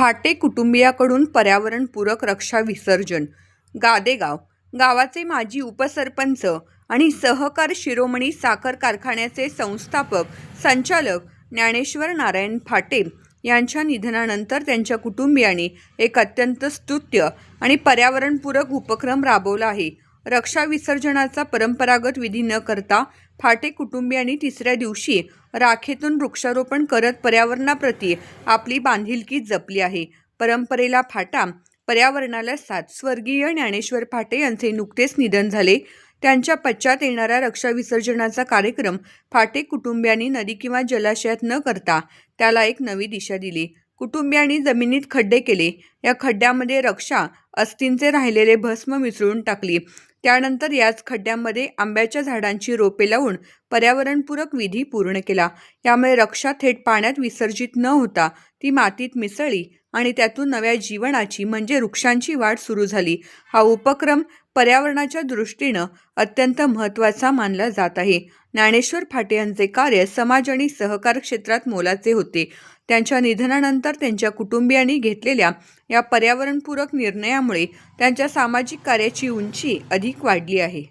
फाटे कुटुंबियाकडून पर्यावरणपूरक रक्षा विसर्जन. गादेगाव. गावाचे माजी उपसरपंच आणि सहकार शिरोमणी साखर कारखान्याचे संस्थापक संचालक ज्ञानेश्वर नारायण फाटे यांच्या निधनानंतर त्यांच्या कुटुंबियांनी एक अत्यंत स्तुत्य आणि पर्यावरणपूरक उपक्रम राबवला आहे. रक्षा विसर्जनाचा परंपरागत विधी न करता फाटे कुटुंबियांनी तिसऱ्या दिवशी राखेतून वृक्षारोपण करत पर्यावरणाप्रती आपली बांधिलकी जपली आहे. परंपरेला फाटा पर्यावरणाला साथ स्वर्गीय ज्ञानेश्वर फाटे यांचे नुकतेच निधन झाले. त्यांच्या पश्चात येणाऱ्या रक्षा विसर्जनाचा कार्यक्रम फाटे कुटुंबियांनी नदी किंवा जलाशयात न करता त्याला एक नवी दिशा दिली. कुटुंबियांनी जमिनीत खड्डे केले. या खड्ड्यामध्ये रक्षा अस्थींचे राहिलेले भस्म मिसळून टाकली. त्यानंतर याच खड्ड्यामध्ये आंब्याच्या झाडांची रोपे लावून पर्यावरणपूरक विधी पूर्ण केला. यामुळे रक्षा थेट पाण्यात विसर्जित न होता ती मातीत मिसळली आणि त्यातून नव्या जीवनाची म्हणजे वृक्षांची वाढ सुरू झाली. हा उपक्रम पर्यावरणाच्या दृष्टीनं अत्यंत महत्त्वाचा मानला जात आहे. ज्ञानेश्वर फाटे यांचे कार्य समाज आणि सहकार क्षेत्रात मोलाचे होते. त्यांच्या निधनानंतर त्यांच्या कुटुंबियांनी घेतलेल्या या पर्यावरणपूरक निर्णयामुळे त्यांच्या सामाजिक कार्याची उंची अधिक वाढली आहे.